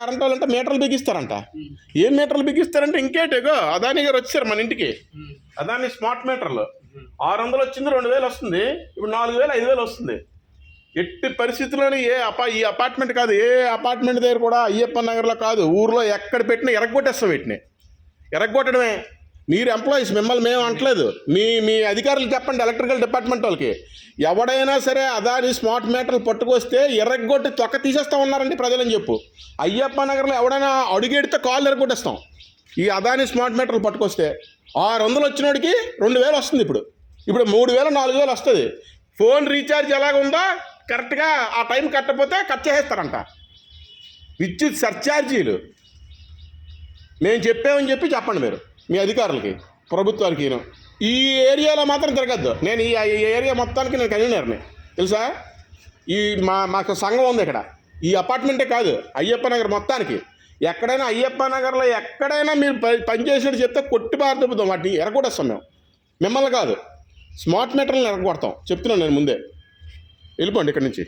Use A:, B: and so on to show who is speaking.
A: Current అంటే మీటర్లు బిగిస్తారంట. ఏం మీటర్లు బిగిస్తారంటే ఇంకేటేగో అదాని గారు వచ్చారు మన ఇంటికి. అదాని స్మార్ట్ మీటర్లు. ఆరు వందలు వచ్చింది రెండు వేలు వస్తుంది. ఇప్పుడు నాలుగు వేలు ఐదు వేలు వస్తుంది. ఎట్టి పరిస్థితుల్లోని ఏ అపా ఈ అపార్ట్మెంట్ కాదు ఏ అపార్ట్మెంట్ దగ్గర కూడా అయ్యప్ప నగర్లో కాదు ఊర్లో ఎక్కడ పెట్టినా ఎరగొట్టేస్తాం వీటిని. ఎరగొట్టడమే. మీరు ఎంప్లాయీస్ మిమ్మల్ని మేము అంటలేదు మీ మీ అధికారులు చెప్పండి ఎలక్ట్రికల్ డిపార్ట్మెంట్ వాళ్ళకి. ఎవడైనా సరే అదాని స్మార్ట్ మీటర్లు పట్టుకొస్తే ఎర్రగొట్టి తొక్క తీసేస్తా ఉన్నారండి ప్రజలని చెప్పు. అయ్యప్ప నగర్లో ఎవడైనా అడుగెడితే కాళ్ళు ఎరగొట్టేస్తాం. ఈ అదాని స్మార్ట్ మీటర్లు పట్టుకొస్తే ఆరు వందలు వచ్చినోడికి రెండు వేలు వస్తుంది ఇప్పుడు. ఇప్పుడు మూడు వేలు నాలుగు వేలు వస్తుంది. ఫోన్ రీఛార్జ్ ఎలాగ ఉందో కరెక్ట్గా ఆ టైం కట్టకపోతే కట్ చేసేస్తారంట. విద్యుత్ సర్ఛార్జీలు మేము చెప్పామని చెప్పి చెప్పండి మీరు. మీ అధికారులకి ప్రభుత్వానికి ఈ ఏరియాలో మాత్రం తిరగద్దు. నేను ఈ ఏరియా మొత్తానికి నేను కన్వీనర్ని. తెలుసా? ఈ మా మాకు సంఘం ఉంది ఇక్కడ. ఈ అపార్ట్మెంటే కాదు అయ్యప్ప నగర్ మొత్తానికి. ఎక్కడైనా అయ్యప్ప నగర్లో ఎక్కడైనా మీరు పనిచేసినట్టు చెప్తే కొట్టి పారుతాం వాటిని ఎరగొట్టేస్తాం మేము. మిమ్మల్ని కాదు స్మార్ట్ మీటర్లను ఎరగొడతాం. చెప్తున్నాను నేను ముందే. వెళ్ళిపోండి ఇక్కడి నుంచి.